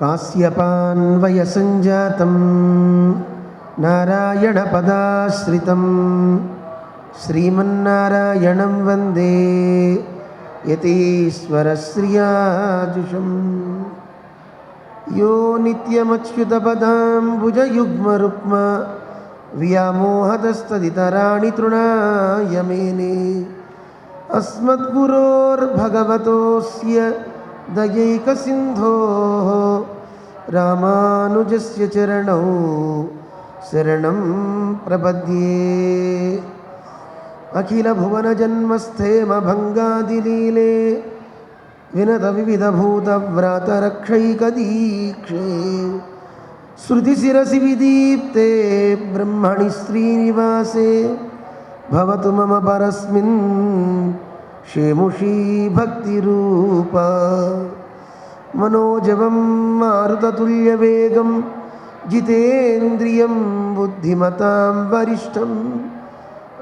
कास्यपान्वयसञ्जातं नारायणपदाश्रितं श्रीमन्नारायणं वन्दे यतीश्वरश्रियाजुषम् यो नित्यमच्युतपदाम्बुजयुग्मरुक्म व्यामोहतस्तदितराणि तृणाय मेने अस्मद्गुरोर्भगवतोऽस्य दयैकसिन्धोः रामानुजस्य चरणौ शरणं प्रपद्ये। अखिलभुवनजन्मस्थेमभङ्गादिलीले विनतविविधभूतव्रातरक्षैकदीक्षे। श्रुतिशिरसि विदीप्ते ब्रह्मणि श्रीनिवासे। भवतु मम परस्मिन् शेमुषी भक्तिरूपा। मनोजवं मारुततुल्यवेगं, जितेन्द्रियं बुद्धिमतां वरिष्ठं,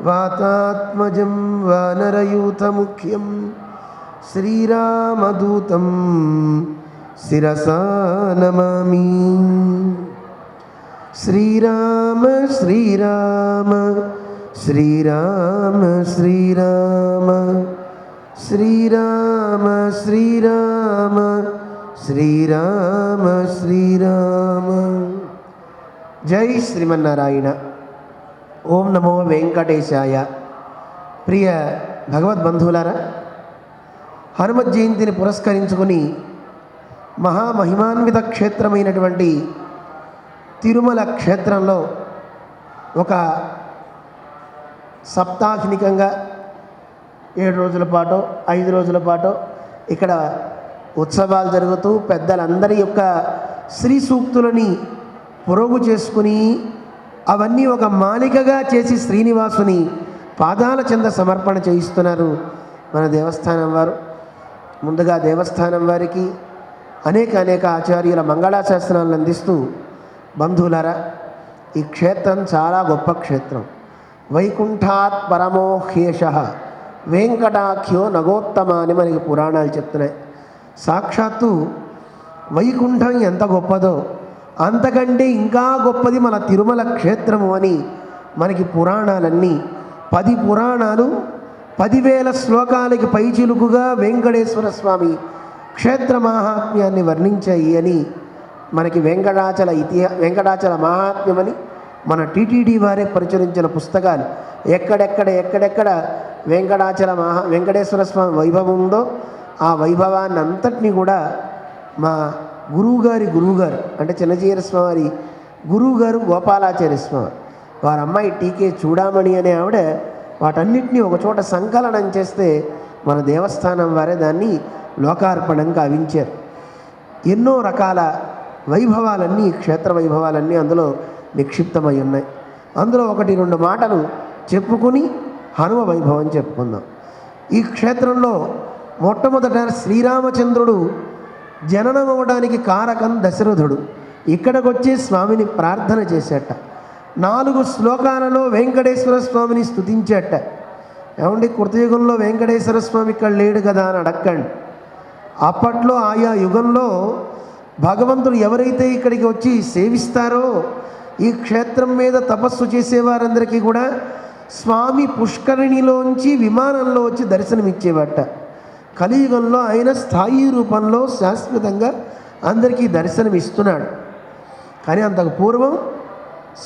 वातात्मजं वानरयूथमुख्यं, श्रीरामदूतं शिरसा नमामि। श्रीराम श्रीराम श्रीराम श्रीराम। శ్రీరామ శ్రీరామ శ్రీరామ శ్రీరామ. జై శ్రీమన్నారాయణ. ఓం నమో వెంకటేశాయ. ప్రియ భగవద్బంధువులారా హనుమత్ జయంతిని పురస్కరించుకుని మహామహిమాన్విత క్షేత్రమైనటువంటి తిరుమల క్షేత్రంలో ఒక సప్తాహినికంగా ఏడు రోజుల పాటు ఐదు రోజుల పాటు ఇక్కడ ఉత్సవాలు జరుగుతూ పెద్దలందరి యొక్క శ్రీ సూక్తులని పొరుగు చేసుకుని అవన్నీ ఒక మాలికగా చేసి శ్రీనివాసుని పాదాల చెంద సమర్పణ చేయిస్తున్నారు మన దేవస్థానం వారు. ముందుగా దేవస్థానం వారికి అనేక అనేక ఆచార్యుల మంగళాశాస్త్రాలను అందిస్తూ బంధువులరా ఈ క్షేత్రం చాలా గొప్ప క్షేత్రం. వైకుంఠాత్ పరమోహేష. వెంకటాఖ్యో నగోత్తమ అని మనకి పురాణాలు చెప్తున్నాయి. సాక్షాత్తు వైకుంఠం ఎంత గొప్పదో అంతకంటే ఇంకా గొప్పది మన తిరుమల క్షేత్రము అని మనకి పురాణాలన్నీ పది పురాణాలు పదివేల శ్లోకాలకి పైచిలుకుగా వెంకటేశ్వర స్వామి క్షేత్ర మాహాత్మ్యాన్ని వర్ణించాయి అని మనకి వెంకటాచల ఇతిహా వెంకటాచల మహాత్మ్యమని మన టీటీడీ వారే ప్రచురించిన పుస్తకాలు ఎక్కడెక్కడ ఎక్కడెక్కడ వెంకటాచల మహా వెంకటేశ్వర స్వామి వైభవం ఉందో ఆ వైభవాన్ని అంతటినీ కూడా మా గురువుగారి గురువుగారు అంటే చిన్నజీర స్వామి గురువుగారు గోపాలాచార్య స్వామి వారి అమ్మాయి టీకే చూడామణి అనే ఆవిడ వాటన్నిటినీ ఒకచోట సంకలనం చేస్తే మన దేవస్థానం వారే దాన్ని లోకార్పణం కావించారు ఎన్నో రకాల వైభవాలన్నీ క్షేత్ర వైభవాలన్నీ అందులో నిక్షిప్తమై ఉన్నాయి. అందులో ఒకటి రెండు మాటలు చెప్పుకుని హనుమ వైభవం చెప్పుకుందాం. ఈ క్షేత్రంలో మొట్టమొదట శ్రీరామచంద్రుడు జననం అవ్వడానికి కారకం దశరథుడు. ఇక్కడికి వచ్చి స్వామిని ప్రార్థన చేసేట. నాలుగు శ్లోకాలలో వెంకటేశ్వర స్వామిని స్తుతించేట. ఏమండి కృతయుగంలో వెంకటేశ్వర స్వామి ఇక్కడ లేడు కదా అని అడక్కండి అప్పట్లో ఆయా యుగంలో భగవంతుడు ఎవరైతే ఇక్కడికి వచ్చి సేవిస్తారో ఈ క్షేత్రం మీద తపస్సు చేసేవారందరికీ కూడా స్వామి పుష్కరిణిలోంచి విమానంలో వచ్చి దర్శనమిచ్చేవాట. కలియుగంలో ఆయన స్థాయి రూపంలో శాశ్వతంగా అందరికీ దర్శనం ఇస్తున్నాడు కానీ అంతకు పూర్వం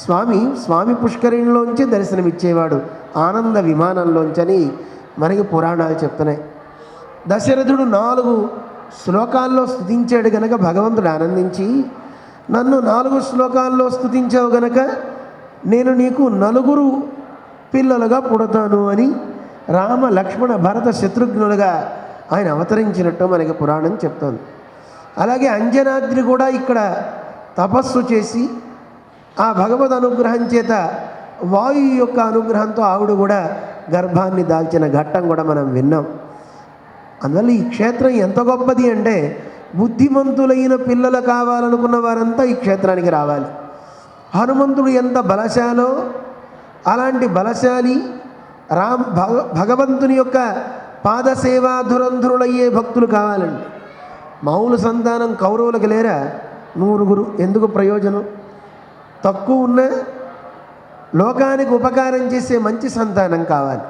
స్వామి స్వామి పుష్కరిణిలోంచి దర్శనమిచ్చేవాడు. ఆనంద విమానంలోంచని మనకి పురాణాలు చెప్తున్నాయి. దశరథుడు నాలుగు శ్లోకాల్లో స్థుతించాడు కనుక భగవంతుడు ఆనందించి నన్ను నాలుగు శ్లోకాల్లో స్తుతించావు గనక నేను నీకు నలుగురు పిల్లలుగా పుడతాను అని రామ లక్ష్మణ భరత శత్రుఘ్నులుగా ఆయన అవతరించినట్టు మనకి పురాణం చెప్తోంది. అలాగే అంజనాద్రి కూడా ఇక్కడ తపస్సు చేసి ఆ భగవద్ అనుగ్రహం చేత వాయు యొక్క అనుగ్రహంతో ఆవిడ కూడా గర్భాన్ని దాల్చిన ఘట్టం కూడా మనం విన్నాం. అందువల్ల ఈ క్షేత్రం ఎంత గొప్పది అంటే బుద్ధిమంతులైన పిల్లలు కావాలనుకున్న వారంతా ఈ క్షేత్రానికి రావాలి. హనుమంతుడు ఎంత బలశాలో అలాంటి బలశాలి రామ్ భగ భగవంతుని యొక్క పాదసేవా ధురంధురులయ్యే భక్తులు కావాలండి. మామూలు సంతానం కౌరవులకు లేరా? నూరుగురు. ఎందుకు ప్రయోజనం? తక్కువ ఉన్న లోకానికి ఉపకారం చేసే మంచి సంతానం కావాలి.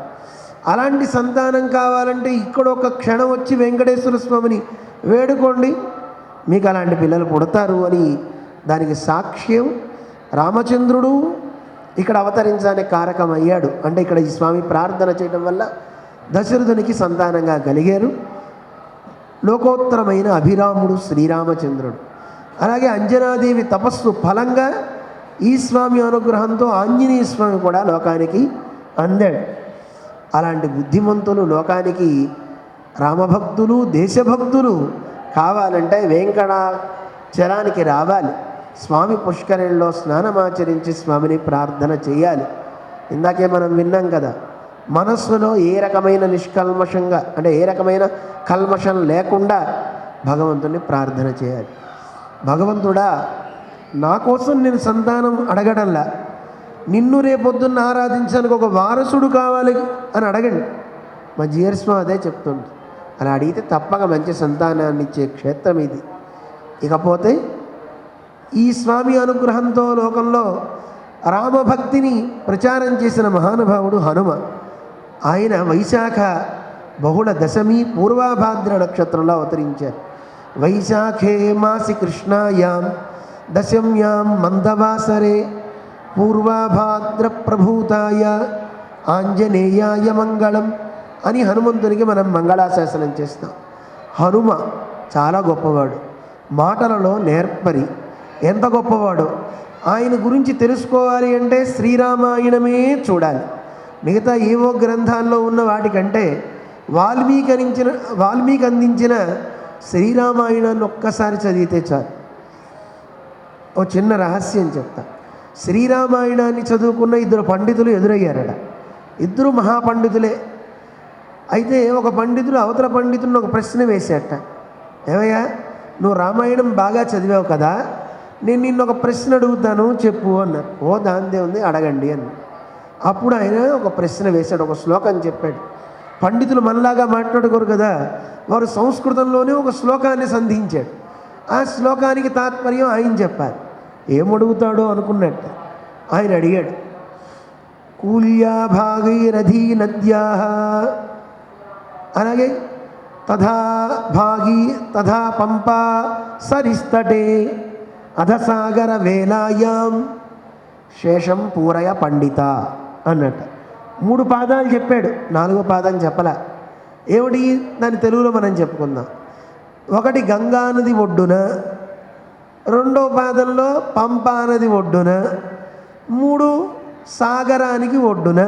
అలాంటి సంతానం కావాలంటే ఇక్కడ ఒక క్షణం వచ్చి వెంకటేశ్వర స్వామిని వేడుకోండి. మీకు అలాంటి పిల్లలు పుడతారు అని దానికి సాక్ష్యం రామచంద్రుడు ఇక్కడ అవతరించడానికి కారకం అయ్యాడు అంటే ఇక్కడ ఈ స్వామి ప్రార్థన చేయడం వల్ల దశరథునికి సంతానంగా కలిగారు. లోకోత్తరమైన అభిరాముడు శ్రీరామచంద్రుడు. అలాగే అంజనాదేవి తపస్సు ఫలంగా ఈ స్వామి అనుగ్రహంతో ఆంజనేయ స్వామి కూడా లోకానికి అందాడు. అలాంటి బుద్ధిమంతులు లోకానికి రామభక్తులు దేశభక్తులు కావాలంటే వెంకటాచలానికి రావాలి. స్వామి పుష్కరిణిలో స్నానమాచరించి స్వామిని ప్రార్థన చేయాలి. ఇందాకే మనం విన్నాం కదా మనస్సులో ఏ రకమైన నిష్కల్మషంగా అంటే ఏ రకమైన కల్మషం లేకుండా భగవంతుని ప్రార్థన చేయాలి. భగవంతుడా నా కోసం నేను సంతానం అడగడంలా? నిన్ను రేపొద్దున్న ఆరాధించడానికి ఒక వారసుడు కావాలి అని అడగండి. మా జీఎస్మ అదే చెప్తుంది అలా అడిగితే తప్పక మంచి సంతానాన్ని ఇచ్చే క్షేత్రం ఇది. ఇకపోతే ఈ స్వామి అనుగ్రహంతో లోకంలో రామభక్తిని ప్రచారం చేసిన మహానుభావుడు హనుమ. ఆయన వైశాఖ బహుళ దశమి పూర్వాభాద్ర నక్షత్రంలో అవతరించారు. వైశాఖే మాసి కృష్ణాయాం దశమ్యాం మందవాసరే పూర్వాభాద్ర ప్రభూతాయ ఆంజనేయాయ మంగళం అని హనుమంతునికి మనం మంగళాశాసనం చేస్తాం. హనుమ చాలా గొప్పవాడు. మాటలలో నేర్పరి. ఎంత గొప్పవాడు? ఆయన గురించి తెలుసుకోవాలి అంటే శ్రీరామాయణమే చూడాలి. మిగతా ఏవో గ్రంథాల్లో ఉన్న వాటికంటే వాల్మీకి అందించిన వాల్మీకి అందించిన శ్రీరామాయణాన్ని ఒక్కసారి చదివితే చాలు. ఓ చిన్న రహస్యం చెప్తా. శ్రీరామాయణాన్ని చదువుకున్న ఇద్దరు పండితులు ఎదురయ్యారట. ఇద్దరు మహాపండితులే. అయితే ఒక పండితుడు అవతల పండితుడిని ఒక ప్రశ్న వేసేట. ఏమయ్యా నువ్వు రామాయణం బాగా చదివావు కదా నేను నిన్ను ఒక ప్రశ్న అడుగుతాను చెప్పు అన్నారు ఓ దాందే ఉంది అడగండి అన్న. అప్పుడు ఆయన ఒక ప్రశ్న వేశాడు ఒక శ్లోకం చెప్పాడు. పండితులు మనలాగా మాట్లాడుకోరు కదా వారు సంస్కృతంలోనే ఒక శ్లోకాన్ని సంధించాడు ఆ శ్లోకానికి తాత్పర్యం ఆయన చెప్పారు. ఏమడుగుతాడో అనుకున్నట్టు. ఆయన అడిగాడు కూల్యా భాగీరథీ నద్యా అలాగే తథా భాగీ తథా పంపా సరిస్తటే అధసాగర వేలాయాం శేషం పూరయ పండిత అన్నట్టు. మూడు పాదాలు చెప్పాడు నాలుగో పాదం చెప్పలే. ఏమిటి? దాని తెలుగులో మనం చెప్పుకుందాం. ఒకటి గంగా నది ఒడ్డున రెండో పాదంలో పంపా నది ఒడ్డున మూడు సాగరానికి ఒడ్డున.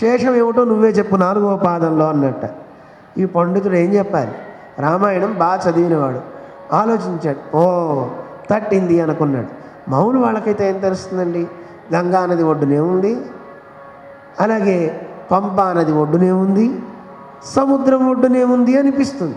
శేషం ఏమిటో నువ్వే చెప్పు నాలుగో పాదంలో అన్నట్టు. ఈ పండితుడు ఏం చెప్పాలి? రామాయణం బాగా చదివినవాడు. ఆలోచించాడు. ఓ తట్టింది అనుకున్నాడు. మౌలు వాళ్ళకైతే ఏం తెలుస్తుందండి? గంగా నది ఒడ్డునే ఉంది. అలాగే పంపా నది ఒడ్డునే ఉంది. సముద్రం ఒడ్డునే ఉంది అనిపిస్తుంది.